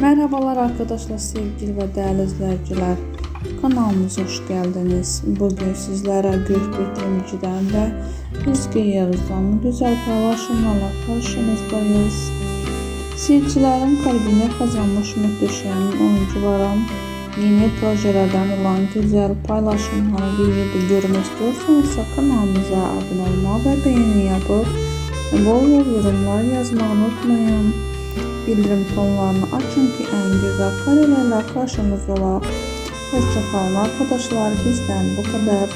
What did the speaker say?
Merhabalar arkadaşlar, sevgili ve değerli izleyiciler. Kanalımıza hoş geldiniz. Bugün sizlere Gülbet Emici'den ve Rizki Yağız'dan güzel paylaşımlarla karşınızdayız. Seyircilerin kalbine kazanmış muhteşem oyuncuların yeni projelerden olan güzel paylaşımları videoda görmek istiyorsanız kanalımıza abone olmayı ve beğeni yapıp bol bol yorumlar yazmayı unutmayın. Bildirim tonlarını açın ki en güzel karelerle karşınızda ola. Hoşçakalın arkadaşlar bizden bu kadar.